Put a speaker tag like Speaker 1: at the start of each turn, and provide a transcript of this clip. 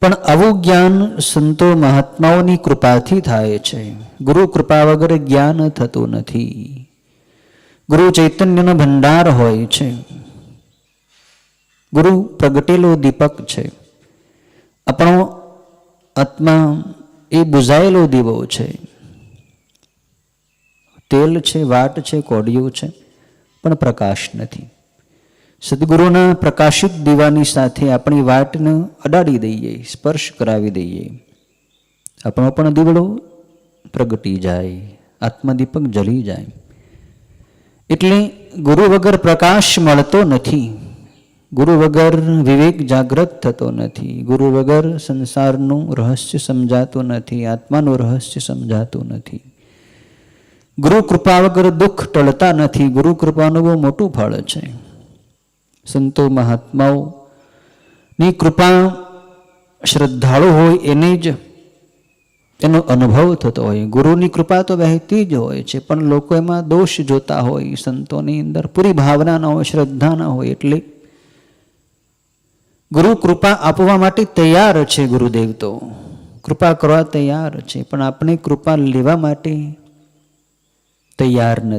Speaker 1: પણ આવું જ્ઞાન સંતો મહાત્માઓની કૃપાથી થાય છે. ગુરુ કૃપા વગર જ્ઞાન થતું નથી. ગુરુ ચૈતન્યનો ભંડાર હોય છે. ગુરુ પ્રગટેલો દીપક છે. આપણો આત્મા એ બુઝાયેલો દીવો છે. તેલ છે, વાટ છે, કોડિયું છે, પણ પ્રકાશ નથી. સદગુરુના પ્રકાશિત દીવાની સાથે આપણી વાટને અડાડી દઈએ, સ્પર્શ કરાવી દઈએ. આપણો પણ દીવડો પ્રગટી જાય, આત્મદીપક જલી જાય. એટલે ગુરુ વગર પ્રકાશ મળતો નથી, ગુરુ વગર વિવેક જાગૃત થતો નથી, ગુરુ વગર સંસારનું રહસ્ય સમજાતું નથી, આત્માનું રહસ્ય સમજાતું નથી. ગુરુ કૃપા વગર દુઃખ ટળતા નથી, ગુરુ કૃપાનું બહુ મોટું ફળ છે. સંતો મહાત્માઓ, ની કૃપા શ્રદ્ધાળુ હોય એને જ એનો અનુભવ થતો હોય. ગુરુની કૃપા તો વહેતી જ હોય છે, પણ લોકો એમાં દોષ જોતા હોય, સંતોની અંદર પૂરી ભાવના ના હોય શ્રદ્ધા ના હોય એટલે ગુરુ કૃપા આપવા માટે તૈયાર છે ગુરુદેવ તો. કૃપા કરવા તૈયાર છે, પણ આપણે કૃપા લેવા માટે તૈયાર નથી.